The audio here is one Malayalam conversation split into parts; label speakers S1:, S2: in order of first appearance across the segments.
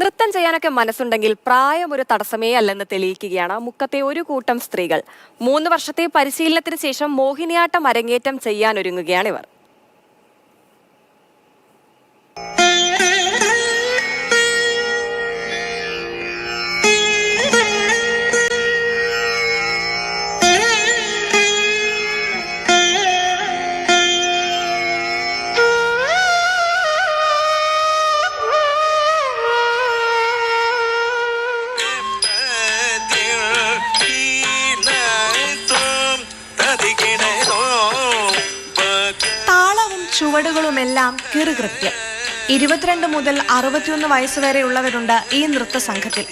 S1: നൃത്തം ചെയ്യാനൊക്കെ മനസ്സുണ്ടെങ്കിൽ പ്രായം ഒരു തടസ്സമേ അല്ലെന്ന് തെളിയിക്കുകയാണ് മുക്കത്തെ ഒരു കൂട്ടം സ്ത്രീകൾ. മൂന്ന് വർഷത്തെ പരിശീലനത്തിന് ശേഷം മോഹിനിയാട്ടം അരങ്ങേറ്റം ചെയ്യാനൊരുങ്ങുകയാണ്
S2: ചുവടുകളുമെല്ലാം കിറുകൃത്യം ഇരുപത്തിരണ്ട് മുതൽ അറുപത്തിയൊന്ന് വയസ്സുവരെയുള്ളവരുണ്ട് ഈ നൃത്ത സംഘത്തിൽ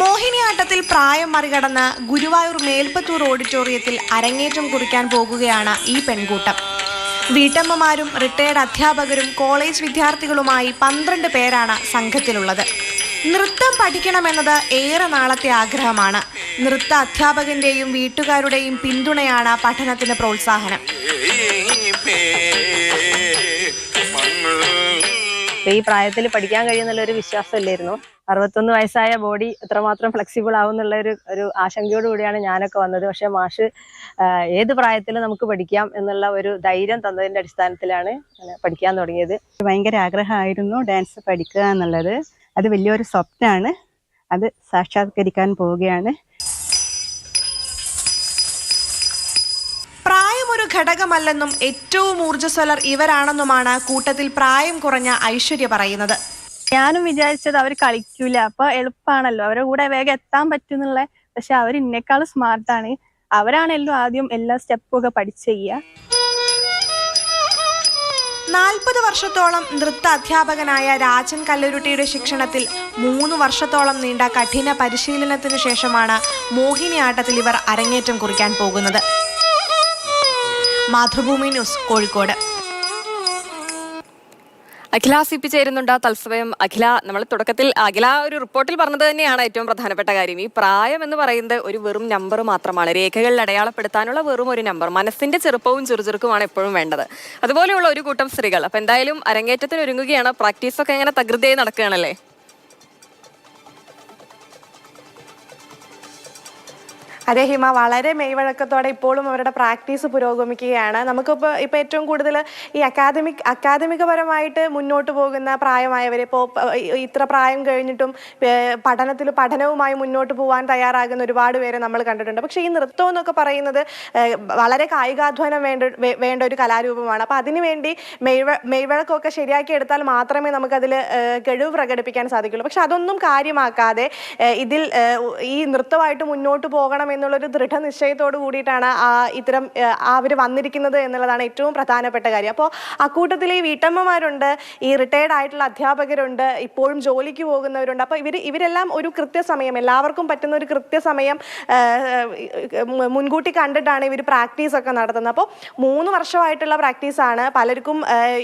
S2: മോഹിനിയാട്ടത്തിൽ പ്രായം മറികടന്ന് ഗുരുവായൂർ മേൽപ്പത്തൂർ ഓഡിറ്റോറിയത്തിൽ അരങ്ങേറ്റം കുറിക്കാൻ പോകുകയാണ് ഈ പെൺകൂട്ടം. വീട്ടമ്മമാരും റിട്ടയർഡ് അധ്യാപകരും കോളേജ് വിദ്യാർത്ഥികളുമായി പന്ത്രണ്ട് പേരാണ് സംഘത്തിലുള്ളത്. നൃത്തം പഠിക്കണമെന്നത് ഏറെ നാളത്തെ ആഗ്രഹമാണ്. നൃത്ത അധ്യാപകന്റെയും വീട്ടുകാരുടെയും പിന്തുണയാണ് പഠനത്തിന് പ്രോത്സാഹനം.
S3: ഈ പ്രായത്തിൽ പഠിക്കാൻ കഴിയുന്നുള്ള ഒരു വിശ്വാസം ഇല്ലായിരുന്നു അറുപത്തൊന്ന് വയസ്സായ ബോഡി എത്രമാത്രം ഫ്ലെക്സിബിൾ ആവും എന്നുള്ള ഒരു ഒരു ആശങ്കയോട് കൂടിയാണ് ഞാനൊക്കെ വന്നത്. പക്ഷെ മാഷ് ഏത് പ്രായത്തിൽ നമുക്ക് പഠിക്കാം എന്നുള്ള ഒരു ധൈര്യം തന്നതിന്റെ അടിസ്ഥാനത്തിലാണ് പഠിക്കാൻ തുടങ്ങിയത്.
S4: ഭയങ്കര ആഗ്രഹമായിരുന്നു ഡാൻസ് പഠിക്കുക എന്നുള്ളത്. അത് വലിയൊരു സ്വപ്നമാണ്. അത് സാക്ഷാത്കരിക്കാൻ പോവുകയാണ്.
S2: ഘടകമല്ലെന്നും ഏറ്റവും ഊർജസ്വലർ ഇവരാണെന്നുമാണ് കൂട്ടത്തിൽ പ്രായം കുറഞ്ഞ ഐശ്വര്യ പറയുന്നത്.
S5: ഞാനും വിചാരിച്ചത് അവർ കളിക്കൂല. അപ്പൊ എളുപ്പമാണല്ലോ അവരുടെ കൂടെ വേഗം എത്താൻ പറ്റുന്നുള്ള പക്ഷെ അവർ ഇന്നേക്കാളും സ്മാർട്ടാണ് അവരാണല്ലോ ആദ്യം എല്ലാ സ്റ്റെപ്പും ഒക്കെ പഠിച്ചു ചെയ്യുക.
S2: നാൽപ്പത് വർഷത്തോളം നൃത്ത അധ്യാപകനായ രാജൻ കല്ലുരുട്ടിയുടെ ശിക്ഷണത്തിൽ മൂന്ന് വർഷത്തോളം നീണ്ട കഠിന പരിശീലനത്തിനു ശേഷമാണ് മോഹിനിയാട്ടത്തിൽ ഇവർ അരങ്ങേറ്റം കുറിക്കാൻ പോകുന്നത്. Mathrubhumi news Kozhikode.
S1: Akhila C P ചേരുന്നുണ്ട്. തത്സമയം അഖില നമ്മൾ തുടക്കത്തിൽ അഖില ഒരു റിപ്പോർട്ടിൽ പറഞ്ഞത് തന്നെയാണ് ഏറ്റവും പ്രധാനപ്പെട്ട കാര്യം. ഈ പ്രായം എന്ന് പറയുന്നത് ഒരു വെറും നമ്പർ മാത്രമാണ്. രേഖകളിൽ അടയാളപ്പെടുത്താനുള്ള വെറും ഒരു നമ്പർ മനസ്സിന്റെ ചെറുപ്പവും ചെറുചെറുക്കുമാണ് എപ്പോഴും വേണ്ടത്. അതുപോലെയുള്ള ഒരു കൂട്ടം സ്ത്രീകൾ. അപ്പൊ എന്തായാലും അരങ്ങേറ്റത്തിന് ഒരുങ്ങുകയാണ്. പ്രാക്ടീസൊക്കെ എങ്ങനെ തകൃതിയായി നടക്കുകയാണല്ലേ?
S2: അതെ ഹിമ. വളരെ മെയ്വഴക്കത്തോടെ ഇപ്പോഴും അവരുടെ പ്രാക്ടീസ് പുരോഗമിക്കുകയാണ്. നമുക്കിപ്പോൾ ഇപ്പോൾ ഏറ്റവും കൂടുതൽ ഈ അക്കാദമിക് അക്കാദമികപരമായിട്ട് മുന്നോട്ട് പോകുന്ന പ്രായമായവർ ഇപ്പോൾ ഇത്ര പ്രായം കഴിഞ്ഞിട്ടും പഠനത്തിൽ പഠനവുമായി മുന്നോട്ട് പോകാൻ തയ്യാറാകുന്ന ഒരുപാട് പേരെ നമ്മൾ കണ്ടിട്ടുണ്ട്. പക്ഷേ ഈ നൃത്തം എന്നൊക്കെ പറയുന്നത് വളരെ കായികാധ്വാനം വേണ്ട വേണ്ട ഒരു കലാരൂപമാണ്. അപ്പോൾ അതിനുവേണ്ടി മെയ്വ മെയ്വഴക്കമൊക്കെ ശരിയാക്കി എടുത്താൽ മാത്രമേ നമുക്കതിൽ കഴിവ് പ്രകടിപ്പിക്കാൻ സാധിക്കുള്ളൂ. പക്ഷെ അതൊന്നും കാര്യമാക്കാതെ ഇതിൽ ഈ നൃത്തമായിട്ട് മുന്നോട്ട് പോകണം എന്നുള്ളൊരു ദൃഢനിശ്ചയത്തോട് കൂടിയിട്ടാണ് ആ ഇത്തരം അവർ വന്നിരിക്കുന്നത് എന്നുള്ളതാണ് ഏറ്റവും പ്രധാനപ്പെട്ട കാര്യം. അപ്പോൾ അക്കൂട്ടത്തിൽ ഈ വീട്ടമ്മമാരുണ്ട് ഈ റിട്ടയർഡ് ആയിട്ടുള്ള അധ്യാപകരുണ്ട് ഇപ്പോഴും ജോലിക്ക് പോകുന്നവരുണ്ട്. അപ്പോൾ ഇവർ ഇവരെല്ലാം ഒരു കൃത്യസമയം എല്ലാവർക്കും പറ്റുന്ന ഒരു കൃത്യസമയം മുൻകൂട്ടി കണ്ടിട്ടാണ് ഇവർ പ്രാക്ടീസ് ഒക്കെ നടത്തുന്നത്. അപ്പോൾ മൂന്ന് വർഷമായിട്ടുള്ള പ്രാക്ടീസാണ്. പലർക്കും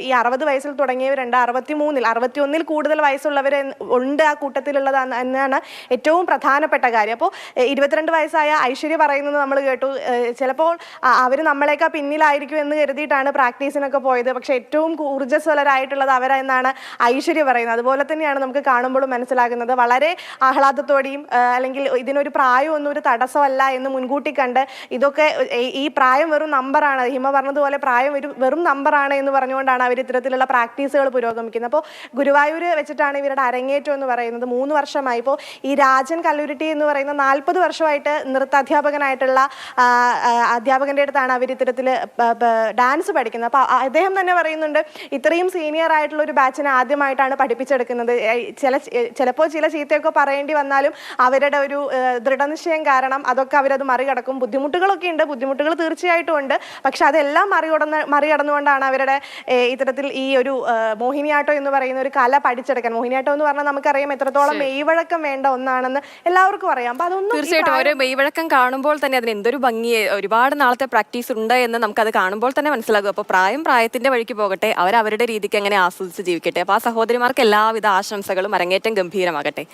S2: ഈ അറുപത് വയസ്സിൽ തുടങ്ങിയവരുണ്ട്. അറുപത്തി മൂന്നിൽ അറുപത്തി ഒന്നിൽ കൂടുതൽ വയസ്സുള്ളവർ ഉണ്ട് ആ കൂട്ടത്തിലുള്ളത് എന്നാണ് ഏറ്റവും പ്രധാനപ്പെട്ട കാര്യം. അപ്പോൾ ഇരുപത്തിരണ്ട് വയസ്സായ ഐശ്വര്യ പറയുന്നത് നമ്മൾ കേട്ടു. ചിലപ്പോൾ അവർ നമ്മളെക്കാൾ പിന്നിലായിരിക്കും എന്ന് കരുതിയിട്ടാണ് പ്രാക്ടീസിനൊക്കെ പോയത്. പക്ഷെ ഏറ്റവും ഊർജസ്വലരായിട്ടുള്ളത് അവരെന്നാണ് ഐശ്വര്യ പറയുന്നത്. അതുപോലെ തന്നെയാണ് നമുക്ക് കാണുമ്പോഴും മനസ്സിലാകുന്നത്. വളരെ ആഹ്ലാദത്തോടെയും അല്ലെങ്കിൽ ഇതിനൊരു പ്രായമൊന്നും ഒരു തടസ്സമല്ല എന്ന് മുൻകൂട്ടി കണ്ട് ഇതൊക്കെ ഈ- പ്രായം വെറും നമ്പറാണ്. ഹിമ പറഞ്ഞതുപോലെ പ്രായം ഒരു വെറും നമ്പറാണ് എന്ന് പറഞ്ഞുകൊണ്ടാണ് അവർ ഇത്തരത്തിലുള്ള പ്രാക്ടീസുകൾ പുരോഗമിക്കുന്നത്. അപ്പോൾ ഗുരുവായൂർ വെച്ചിട്ടാണ് ഇവരുടെ അരങ്ങേറ്റം എന്ന് പറയുന്നത്. മൂന്ന് വർഷമായി. ഇപ്പോൾ ഈ രാജൻ കല്ലുരുട്ടി എന്ന് പറയുന്ന നാൽപ്പത് വർഷമായിട്ട് നൃത്ത ആ, അധ്യാപകന്റെ അടുത്താണ് അവർ ഇത്തരത്തിൽ ഡാൻസ് പഠിക്കുന്നത്. അപ്പോൾ അദ്ദേഹം തന്നെ പറയുന്നുണ്ട് ഇത്രയും സീനിയർ ആയിട്ടുള്ള ഒരു ബാച്ചിനെ ആദ്യമായിട്ടാണ് പഠിപ്പിച്ചെടുക്കുന്നത്. ചില ചിലപ്പോൾ ചില ചീത്തയൊക്കെ പറയേണ്ടി വന്നാലും അവരുടെ ഒരു ദൃഢനിശ്ചയം കാരണം അതൊക്കെ അവരത് മറികടക്കും. ബുദ്ധിമുട്ടുകളൊക്കെ ഉണ്ട് ബുദ്ധിമുട്ടുകൾ തീർച്ചയായിട്ടും ഉണ്ട്. പക്ഷെ അതെല്ലാം മറികടന്ന് മറികടന്നുകൊണ്ടാണ് അവരുടെ ഇത്തരത്തിൽ ഈ ഒരു മോഹിനിയാട്ടോ എന്ന് പറയുന്ന ഒരു കല പഠിച്ചെടുക്കാൻ. മോഹിനിയാട്ടം എന്ന് പറഞ്ഞാൽ നമുക്കറിയാം എത്രത്തോളം മെയ്വഴക്കം വേണ്ട ഒന്നാണെന്ന് എല്ലാവർക്കും അറിയാം. അപ്പൊ അതൊന്നും
S1: തീർച്ചയായിട്ടും. മെയ്വഴക്കം കാണുമ്പോൾ തന്നെ അതിന് എന്തൊരു ഭംഗിയെ ഒരുപാട് നാളത്തെ പ്രാക്ടീസ് ഉണ്ട് എന്ന് നമുക്കത് കാണുമ്പോൾ തന്നെ മനസ്സിലാകും. അപ്പോൾ പ്രായം പ്രായത്തിന്റെ വഴിക്ക് പോകട്ടെ അവർ അവരുടെ രീതിക്ക് അങ്ങനെ ആസ്വദിച്ച് ജീവിക്കട്ടെ. അപ്പോൾ ആ സഹോദരിമാർക്ക് എല്ലാവിധ ആശംസകളും അരങ്ങേറ്റം ഗംഭീരമാകട്ടെ.